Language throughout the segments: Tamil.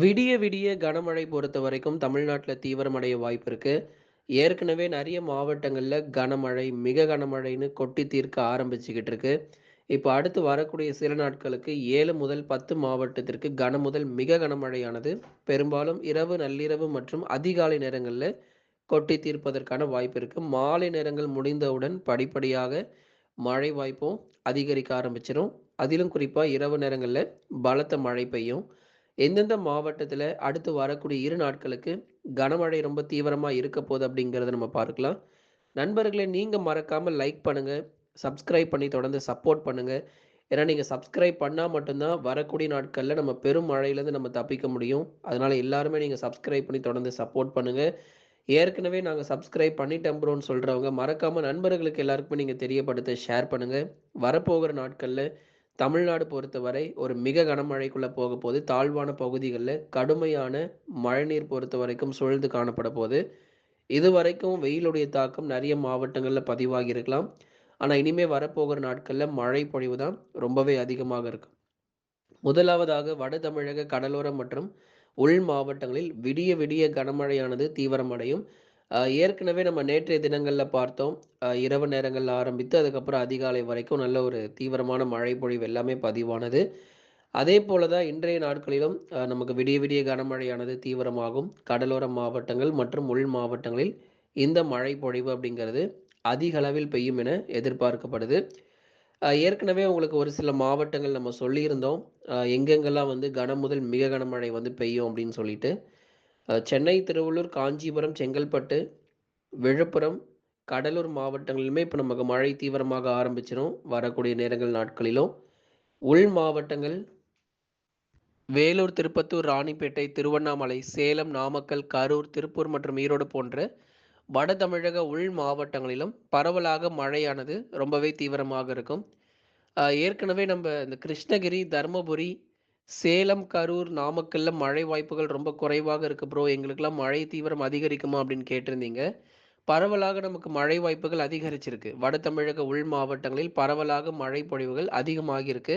விடிய விடிய கனமழை பொறுத்த வரைக்கும் தமிழ்நாட்டில் தீவிரமடைய வாய்ப்பு இருக்கு. ஏற்கனவே நிறைய மாவட்டங்களில் கனமழை, மிக கனமழைன்னு கொட்டி தீர்க்க ஆரம்பிச்சுக்கிட்டு இருக்கு. இப்போ அடுத்து வரக்கூடிய சில நாட்களுக்கு ஏழு முதல் 10 மாவட்டத்திற்கு கன முதல் மிக கனமழையானது பெரும்பாலும் இரவு, நள்ளிரவு மற்றும் அதிகாலை நேரங்களில் கொட்டி தீர்ப்பதற்கான வாய்ப்பு இருக்கு. மாலை நேரங்கள் முடிந்தவுடன் படிப்படியாக மழை வாய்ப்பும் அதிகரிக்க ஆரம்பிச்சிடும் அதிலும் குறிப்பாக இரவு நேரங்களில் பலத்த மழை பெய்யும். எந்தெந்த மாவட்டத்தில் அடுத்து வரக்கூடிய இரு நாட்களுக்கு கனமழை ரொம்ப தீவிரமாக இருக்க போகுது அப்படிங்கிறத நம்ம பார்க்கலாம். நண்பர்களே நீங்கள் மறக்காமல் லைக் பண்ணுங்கள் சப்ஸ்கிரைப் பண்ணி தொடர்ந்து சப்போர்ட் பண்ணுங்கள் ஏன்னா நீங்கள் சப்ஸ்கிரைப் பண்ணால் மட்டும்தான் வரக்கூடிய நாட்களில் நம்ம பெரும் மழையிலேருந்து நம்ம தப்பிக்க முடியும். அதனால் எல்லாருமே நீங்கள் சப்ஸ்கிரைப் பண்ணி தொடர்ந்து சப்போர்ட் பண்ணுங்கள் ஏற்கனவே நாங்கள் சப்ஸ்கிரைப் பண்ணிட்டோம் ப்ரோன்னு சொல்கிறவங்க மறக்காமல் நண்பர்களுக்கு எல்லாருக்குமே நீங்கள் தெரியப்படுத்த ஷேர் பண்ணுங்கள் வரப்போகிற நாட்களில் தமிழ்நாடு பொறுத்தவரை ஒரு மிக கனமழைக்குள்ள போகப்போது. தாழ்வான பகுதிகளில் கடுமையான மழைநீர் பொறுத்த வரைக்கும் சூழ்ந்து காணப்பட போது. இதுவரைக்கும் வெயிலுடைய தாக்கம் நிறைய மாவட்டங்களில் பதிவாகி இருக்கலாம். ஆனால் இனிமேல் வரப்போகிற நாட்களில் மழை பொழிவு தான் ரொம்பவே அதிகமாக இருக்கும். முதலாவதாக வட தமிழக கடலோரம் மற்றும் உள் மாவட்டங்களில் விடிய விடிய கனமழையானது தீவிரமடையும். ஏற்கனவே நம்ம நேற்றைய தினங்களில் பார்த்தோம். இரவு நேரங்களில் ஆரம்பித்து அதுக்கப்புறம் அதிகாலை வரைக்கும் நல்ல ஒரு தீவிரமான மழை பொழிவு எல்லாமே பதிவானது. அதே போல தான் இன்றைய நாட்களிலும் நமக்கு விடிய விடிய கனமழையானது தீவிரமாகும். கடலோர மாவட்டங்கள் மற்றும் உள் மாவட்டங்களில் இந்த மழை பொழிவு அப்படிங்கிறது அதிக அளவில் பெய்யும் என எதிர்பார்க்கப்படுது. ஏற்கனவே உங்களுக்கு ஒரு சில மாவட்டங்கள் நம்ம சொல்லியிருந்தோம். எங்கெங்கெல்லாம் வந்து கன முதல் மிக கனமழை வந்து பெய்யும் அப்படின்னு சொல்லிட்டு. சென்னை, திருவள்ளூர், காஞ்சிபுரம், செங்கல்பட்டு, விழுப்புரம், கடலூர் மாவட்டங்களிலுமே இப்போ நமக்கு மழை தீவிரமாக ஆரம்பிச்சிடும் வரக்கூடிய நேரங்கள் நாட்களிலும். உள் மாவட்டங்கள் வேலூர், திருப்பத்தூர், ராணிப்பேட்டை, திருவண்ணாமலை, சேலம், நாமக்கல், கரூர், திருப்பூர் மற்றும் ஈரோடு போன்ற வட தமிழக உள் மாவட்டங்களிலும் பரவலாக மழையானது ரொம்பவே தீவிரமாக இருக்கும். ஏற்கனவே நம்ம இந்த கிருஷ்ணகிரி, தர்மபுரி, சேலம், கரூர், நாமக்கல்ல மழை வாய்ப்புகள் ரொம்ப குறைவாக இருக்கு ப்ரோ. எங்களுக்கெல்லாம் மழை தீவிரம் அதிகரிக்குமா அப்படின்னு கேட்டிருந்தீங்க. பரவலாக நமக்கு மழை வாய்ப்புகள் அதிகரிச்சிருக்கு. வட தமிழக உள் மாவட்டங்களில் பரவலாக மழை பொழிவுகள் அதிகமாகியிருக்கு.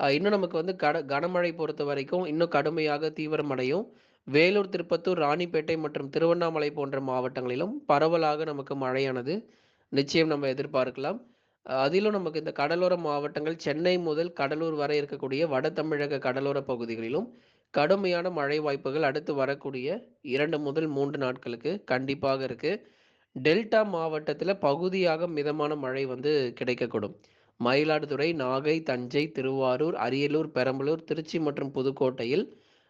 இன்னும் நமக்கு வந்து கட கனமழை பொறுத்தவரைக்கும் இன்னும் கடுமையாக தீவிரமடையும். வேலூர், திருப்பத்தூர், ராணிப்பேட்டை மற்றும் திருவண்ணாமலை போன்ற மாவட்டங்களிலும் பரவலாக நமக்கு மழையானது நிச்சயம் நம்ம எதிர்பார்க்கலாம். அதிலும் நமக்கு இந்த கடலோர மாவட்டங்கள் சென்னை முதல் கடலூர் வரை இருக்கக்கூடிய வட தமிழக கடலோர பகுதிகளிலும் கடுமையான மழை வாய்ப்புகள் அடுத்து வரக்கூடிய இரண்டு முதல் மூன்று நாட்களுக்கு கண்டிப்பாக இருக்கு. டெல்டா மாவட்டத்தில் பகுதியாக மிதமான மழை வந்து கிடைக்கக்கூடும். மயிலாடுதுறை, நாகை, தஞ்சை, திருவாரூர், அரியலூர், பெரம்பலூர், திருச்சி மற்றும் புதுக்கோட்டையில்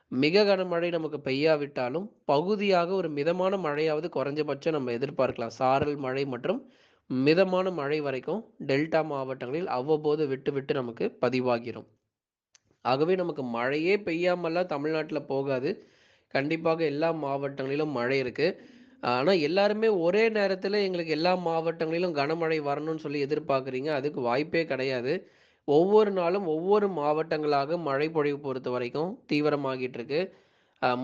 மிக கனமழை நமக்கு பெய்யாவிட்டாலும் பகுதியாக ஒரு மிதமான மழையாவது குறைஞ்சபட்சம் நம்ம எதிர்பார்க்கலாம். சாரல் மழை மற்றும் மிதமான மழை வரைக்கும் டெல்டா மாவட்டங்களில் அவ்வப்போது விட்டு விட்டு நமக்கு பதிவாகிடும் ஆகவே நமக்கு மழையே பெய்யாமல்லாம் தமிழ்நாட்டில் போகாது. கண்டிப்பாக எல்லா மாவட்டங்களிலும் மழை இருக்கு. ஆனால் எல்லாருமே ஒரே நேரத்தில் எங்களுக்கு எல்லா மாவட்டங்களிலும் கனமழை வரணும்னு சொல்லி எதிர்பார்க்குறீங்க. அதுக்கு வாய்ப்பே கிடையாது. ஒவ்வொரு நாளும் ஒவ்வொரு மாவட்டங்களாக மழை பொழிவு பொறுத்தவரைக்கும் தீவிரமாகிட்டு இருக்கு.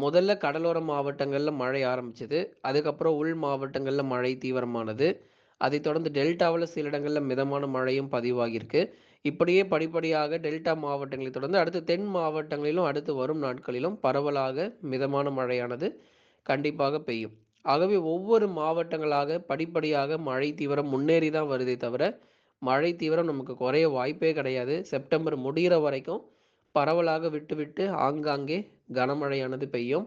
முதல்ல கடலோர மாவட்டங்களில் மழை ஆரம்பிச்சது. அதுக்கப்புறம் உள் மாவட்டங்களில் மழை தீவிரமானது. அதைத் தொடர்ந்து டெல்டாவில் சில இடங்களில் மிதமான மழையும் பதிவாகியிருக்கு. இப்படியே படிப்படியாக டெல்டா மாவட்டங்களைத் தொடர்ந்து அடுத்து தென் மாவட்டங்களிலும் அடுத்து வரும் நாட்களிலும் பரவலாக மிதமான மழையானது கண்டிப்பாக பெய்யும். ஆகவே ஒவ்வொரு மாவட்டங்களாக படிப்படியாக மழை தீவிரம் முன்னேறி தான் வருதே தவிர, மழை தீவிரம் நமக்கு குறைய வாய்ப்பே கிடையாது. செப்டம்பர் முடியிற வரைக்கும் பரவலாக விட்டு விட்டு ஆங்காங்கே கனமழையானது பெய்யும்.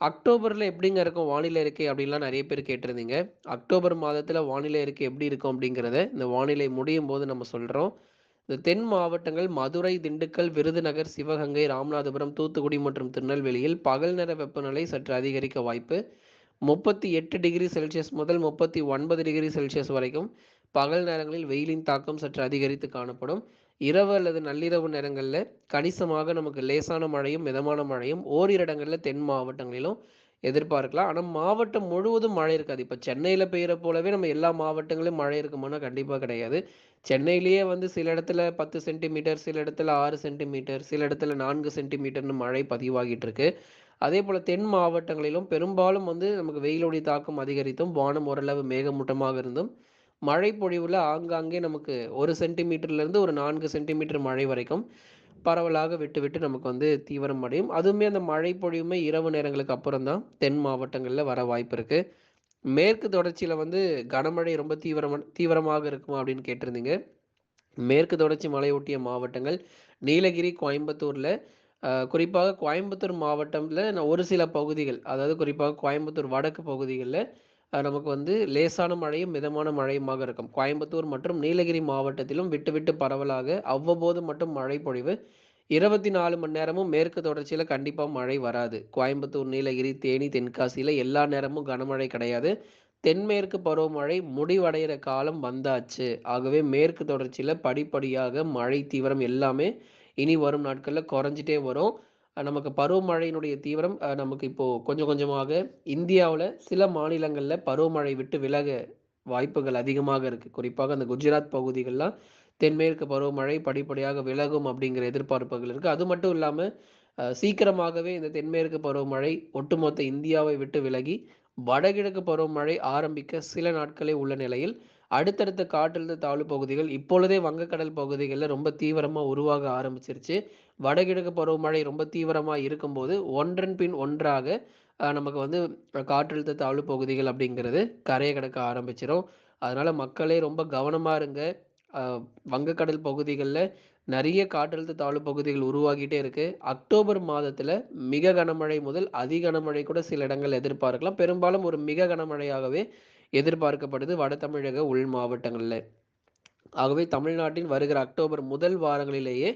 அக்டோபரில் எப்படிங்க இருக்கும் வானிலை இருக்கை அப்படின்லாம் நிறைய பேர் கேட்டிருந்தீங்க. அக்டோபர் மாதத்தில் வானிலை அறிக்கை எப்படி இருக்கும் அப்படிங்கிறத இந்த வானிலை முடியும் போது நம்ம சொல்கிறோம் இந்த தென் மாவட்டங்கள் மதுரை, திண்டுக்கல், விருதுநகர், சிவகங்கை, ராமநாதபுரம், தூத்துக்குடி மற்றும் திருநெல்வேலியில் பகல் நேர வெப்பநிலை சற்று அதிகரிக்க வாய்ப்பு. 38 டிகிரி செல்சியஸ் முதல் 39 டிகிரி செல்சியஸ் வரைக்கும் பகல் நேரங்களில் வெயிலின் தாக்கம் சற்று அதிகரித்து காணப்படும். இரவு அல்லது நள்ளிரவு நேரங்களில் கணிசமாக நமக்கு லேசான மழையும், மிதமான மழையும் ஓரிரு இடங்களில் தென் மாவட்டங்களிலும் எதிர்பார்க்கலாம். ஆனால் மாவட்டம் முழுவதும் மழை இருக்காது. இப்போ சென்னையில் பெய்கிற போலவே நம்ம எல்லா மாவட்டங்களிலும் மழை இருக்குமானா கண்டிப்பாக கிடையாது. சென்னையிலேயே வந்து சில இடத்துல 10 சென்டிமீட்டர், சில இடத்துல ஆறு சென்டிமீட்டர், சில இடத்துல நான்கு சென்டிமீட்டர்னு மழை பதிவாகிட்டு இருக்கு. அதேபோல தென் மாவட்டங்களிலும் பெரும்பாலும் வந்து நமக்கு வெயிலுடைய தாக்கம் அதிகரித்தும், வானம் ஓரளவு மேகமூட்டமாக இருந்தும், மழை பொழிவில் ஆங்காங்கே நமக்கு ஒரு சென்டிமீட்டர்லேருந்து ஒரு நான்கு சென்டிமீட்டர் மழை வரைக்கும் பரவலாக விட்டு விட்டு நமக்கு வந்து தீவிரம் அடையும். அதுவுமே அந்த மழை பொழிவுமே இரவு நேரங்களுக்கு அப்புறம் தான் தென் மாவட்டங்களில் வர வாய்ப்பு இருக்குது மேற்கு தொடர்ச்சியில் வந்து கனமழை ரொம்ப தீவிரம் தீவிரமாக இருக்குமா அப்படின்னு கேட்டிருந்தீங்க. மேற்கு தொடர்ச்சி மலையொட்டிய மாவட்டங்கள் நீலகிரி கோயம்புத்தூரில் குறிப்பாக கோயம்புத்தூர் மாவட்டத்தில் ஒரு சில பகுதிகள் அதாவது குறிப்பாக கோயம்புத்தூர் வடக்கு பகுதிகளில் நமக்கு வந்து லேசான மழையும் மிதமான மழையுமாக இருக்கும். கோயம்புத்தூர் மற்றும் நீலகிரி மாவட்டத்திலும் விட்டு விட்டு பரவலாக அவ்வப்போது மட்டும் மழை பொழிவு. இருபத்தி நாலு மணி நேரமும் மேற்கு தொடர்ச்சியில் கண்டிப்பாக மழை வராது. கோயம்புத்தூர் நீலகிரி தேனி தென்காசியில் எல்லா நேரமும் கனமழை கிடையாது. தென்மேற்கு பருவமழை முடிவடைகிற காலம் வந்தாச்சு. ஆகவே மேற்கு தொடர்ச்சியில் படிப்படியாக மழை தீவிரம் எல்லாமே இனி வரும் நாட்களில் குறைஞ்சிட்டே வரும். நமக்கு பருவமழையினுடைய தீவிரம் நமக்கு இப்போது கொஞ்சம் கொஞ்சமாக இந்தியாவில் சில மாநிலங்களில் பருவமழை விட்டு விலக வாய்ப்புகள் அதிகமாக இருக்குது குறிப்பாக அந்த குஜராத் பகுதிகளெலாம் தென்மேற்கு பருவமழை படிப்படியாக விலகும் அப்படிங்கிற எதிர்பார்ப்புகள் இருக்குது அது மட்டும் இல்லாமல் சீக்கிரமாகவே இந்த தென்மேற்கு பருவமழை ஒட்டுமொத்த இந்தியாவை விட்டு விலகி வடகிழக்கு பருவமழை ஆரம்பிக்க சில நாட்களே உள்ள நிலையில் அடுத்தடுத்த காற்றழுத்த தாழ்வு பகுதிகள் இப்பொழுதே வங்கக்கடல் பகுதிகளில் ரொம்ப தீவிரமாக உருவாக ஆரம்பிச்சிருச்சு. வடகிழக்கு பருவமழை ரொம்ப தீவிரமாக இருக்கும்போது ஒன்றன் பின் ஒன்றாக நமக்கு வந்து காற்றழுத்த தாழ்வு பகுதிகள் அப்படிங்கிறது கரையை கடக்க ஆரம்பிச்சிடும் அதனால் மக்களே ரொம்ப கவனமாக இருங்க. வங்கக்கடல் பகுதிகளில் நிறைய காற்றழுத்த தாழ்வு பகுதிகள் உருவாகிட்டே இருக்கு. அக்டோபர் மாதத்தில் மிக கனமழை முதல் அதி கனமழை கூட சில இடங்கள் எதிர்பார்க்கலாம். பெரும்பாலும் ஒரு மிக கனமழையாகவே எதிர்பார்க்கப்படுது வட தமிழக உள் மாவட்டங்களில். ஆகவே தமிழ்நாட்டின் வருகிற அக்டோபர் முதல் வாரங்களிலேயே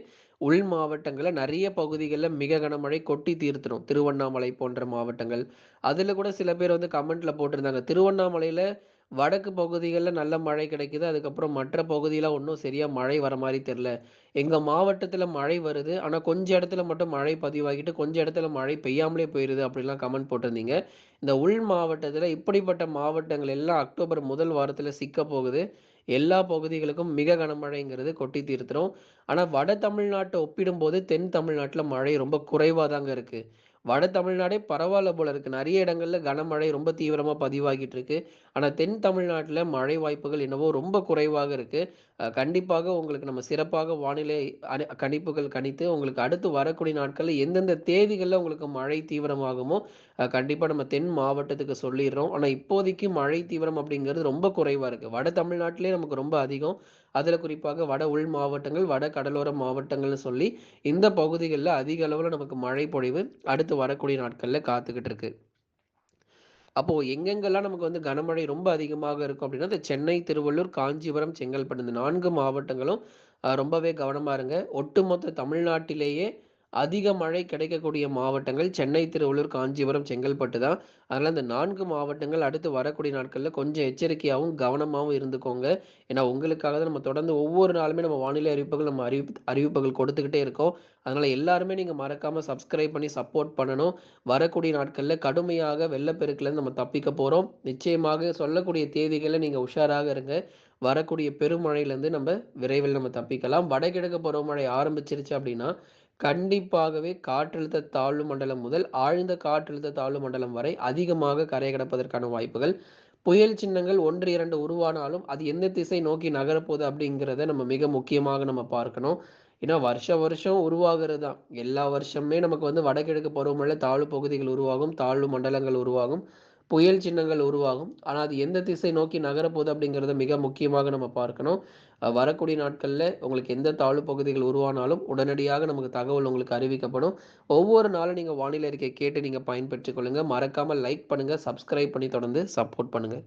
உள் மாவட்டங்களில் நிறைய பகுதிகளில் மிக கனமழை கொட்டி தீர்த்துடும் திருவண்ணாமலை போன்ற மாவட்டங்கள். அதில் கூட சில பேர் வந்து கமெண்ட்ல போட்டிருந்தாங்க. திருவண்ணாமலையில் வடக்கு பகுதிகளில் நல்ல மழை கிடைக்குது. அதுக்கப்புறம் மற்ற பகுதியில் ஒன்றும் சரியாக மழை வர மாதிரி தெரில எங்கள் மாவட்டத்தில் மழை வருது. ஆனால் கொஞ்சம் இடத்துல மட்டும் மழை பதிவாகிட்டு கொஞ்சம் இடத்துல மழை பெய்யாமலே போயிடுது அப்படிலாம் கமெண்ட் போட்டிருந்தீங்க. இந்த உள் மாவட்டத்தில் இப்படிப்பட்ட மாவட்டங்கள் எல்லாம் அக்டோபர் முதல் வாரத்தில் சிக்க போகுது. எல்லா பகுதிகளுக்கும் மிக கனமழைங்கிறது கொட்டி தீர்த்துரும். ஆனால் வட தமிழ்நாட்டை ஒப்பிடும்போது தென் தமிழ்நாட்டில் மழை ரொம்ப குறைவாக தாங்க இருக்குது வட தமிழ்நாடே பரவாயில்ல போல இருக்கு. நிறைய இடங்கள்ல கனமழை ரொம்ப தீவிரமா பதிவாகிட்டு இருக்கு. ஆனால் தென் தமிழ்நாட்டில் மழை வாய்ப்புகள் என்னவோ ரொம்ப குறைவாக இருக்குது கண்டிப்பாக உங்களுக்கு நம்ம சிறப்பாக வானிலை கணிப்புகள் கணித்து உங்களுக்கு அடுத்து வரக்கூடிய நாட்களில் எந்தெந்த தேதிகளில் உங்களுக்கு மழை தீவிரமாகுமோ கண்டிப்பாக நம்ம தென் மாவட்டத்துக்கு சொல்லிடுறோம். ஆனால் இப்போதைக்கு மழை தீவிரம் அப்படிங்கிறது ரொம்ப குறைவாக இருக்குது வட தமிழ்நாட்டிலே நமக்கு ரொம்ப அதிகம். அதில் குறிப்பாக வட உள் மாவட்டங்கள் வட கடலோர மாவட்டங்கள்னு சொல்லி இந்த பகுதிகளில் அதிக அளவில் நமக்கு மழை பொழிவு அடுத்து வரக்கூடிய நாட்களில் காத்துக்கிட்டு இருக்கு. அப்போது எங்கெங்கெல்லாம் நமக்கு வந்து கனமழை ரொம்ப அதிகமாக இருக்கும் அப்படின்னா இந்த சென்னை திருவள்ளூர் காஞ்சிபுரம் செங்கல்பட்டு இந்த நான்கு மாவட்டங்களும் ரொம்பவே கவனமா இருங்க. ஒட்டுமொத்த தமிழ்நாட்டிலேயே அதிக மழை கிடைக்கக்கூடிய மாவட்டங்கள் சென்னை திருவள்ளூர் காஞ்சிபுரம் செங்கல்பட்டு தான். அதனால் இந்த நான்கு மாவட்டங்கள் அடுத்து வரக்கூடிய நாட்களில் கொஞ்சம் எச்சரிக்கையாகவும் கவனமாகவும் இருந்துக்கோங்க. ஏன்னா உங்களுக்காக தான் நம்ம தொடர்ந்து ஒவ்வொரு நாளுமே நம்ம வானிலை அறிவிப்புகள் நம்ம அறிவிப்பு அறிவிப்புகள் கொடுத்துக்கிட்டே இருக்கோம். அதனால் எல்லாருமே நீங்கள் மறக்காமல் சப்ஸ்கிரைப் பண்ணி சப்போர்ட் பண்ணணும். வரக்கூடிய நாட்களில் கடுமையாக வெள்ளப்பெருக்கிலேருந்து நம்ம தப்பிக்க போகிறோம் நிச்சயமாக சொல்லக்கூடிய தேதிகளை நீங்கள் உஷாராக இருங்க. வரக்கூடிய பெருமழையிலேருந்து நம்ம விரைவில் நம்ம தப்பிக்கலாம். வடகிழக்கு பருவமழை ஆரம்பிச்சிருச்சு அப்படின்னா கண்டிப்பாகவே காற்றழுத்த தாழ்வு மண்டலம் முதல் ஆழ்ந்த காற்றழுத்த தாழ்வு மண்டலம் வரை அதிகமாக கரை கடப்பதற்கான வாய்ப்புகள். புயல் சின்னங்கள் ஒன்று இரண்டு உருவானாலும் அது எந்த திசை நோக்கி நகரப்போகுது அப்படிங்கிறத நம்ம மிக முக்கியமாக நம்ம பார்க்கணும். ஏன்னா வருஷ வருஷம் உருவாகிறது தான். எல்லா வருஷமே நமக்கு வந்து வடகிழக்கு பருவமழை தாழ்வு பகுதிகள் உருவாகும் தாழ்வு மண்டலங்கள் உருவாகும். புயல் சின்னங்கள் உருவாகும். ஆனால் அது எந்த திசை நோக்கி நகரப்போகுது அப்படிங்கிறத மிக முக்கியமாக நம்ம பார்க்கணும். வரக்கூடிய நாட்களில் உங்களுக்கு எந்த தாழ்வு பகுதிகள் உருவானாலும் உடனடியாக நமக்கு தகவல் உங்களுக்கு அறிவிக்கப்படும். ஒவ்வொரு நாளும் நீங்கள் வானிலை அறிக்கை கேட்டு நீங்கள் பயன்பெற்றுக் கொள்ளுங்கள் மறக்காமல் லைக் பண்ணுங்கள் சப்ஸ்கிரைப் பண்ணி தொடர்ந்து சப்போர்ட் பண்ணுங்கள்